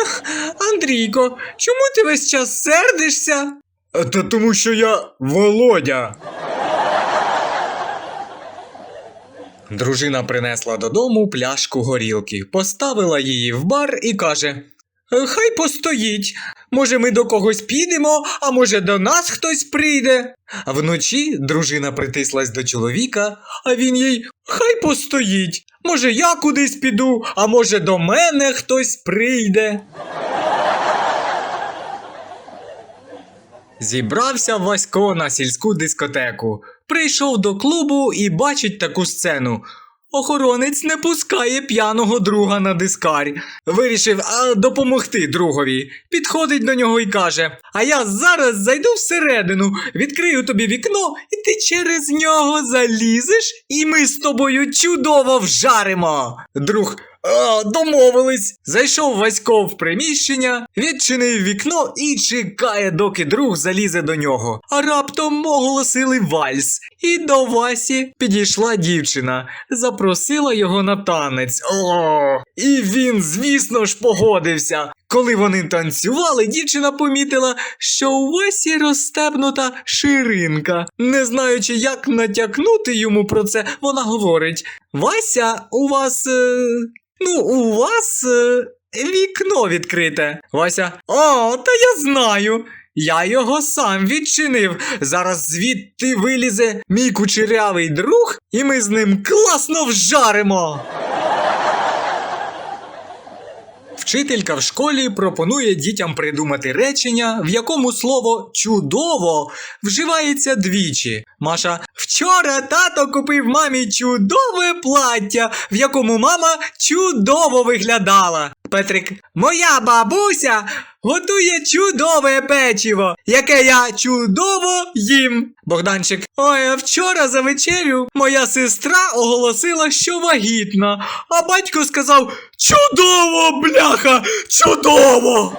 Андрійко, чому ти весь час сердишся? Та тому що я Володя. Дружина принесла додому пляшку горілки, поставила її в бар і каже: «Е, Хай постоїть. Може, ми до когось підемо, а може до нас хтось прийде. А вночі дружина притислась до чоловіка, а він їй хай постоїть. Може, я кудись піду, а може до мене хтось прийде. Зібрався Васько на сільську дискотеку. Прийшов до клубу і бачить таку сцену. Охоронець не пускає п'яного друга на дискарь. Вирішив а, допомогти другові. Підходить до нього і каже: А я зараз зайду всередину, відкрию тобі вікно, і ти через нього залізеш, і ми з тобою чудово вжаримо. Друг. А, домовились. Зайшов Васько в приміщення, відчинив вікно і чекає, доки друг залізе до нього. А раптом оголосили вальс. І до Васі підійшла дівчина, запросила його на танець. О, і він, звісно ж, погодився. Коли вони танцювали, дівчина помітила, що у Васі розстебнута ширинка. Не знаючи, як натякнути йому про це, вона говорить: Вася, у вас. Е... Ну, у вас е... вікно відкрите. Вася. О, та я знаю. Я його сам відчинив. Зараз звідти вилізе мій кучерявий друг, і ми з ним класно вжаримо. Вчителька в школі пропонує дітям придумати речення, в якому слово чудово вживається двічі. Маша вчора тато купив мамі чудове плаття, в якому мама чудово виглядала. Петрик, моя бабуся готує чудове печиво, яке я чудово їм. Богданчик, ой, вчора за вечерю моя сестра оголосила, що вагітна, а батько сказав: Чудово, бляха, чудово!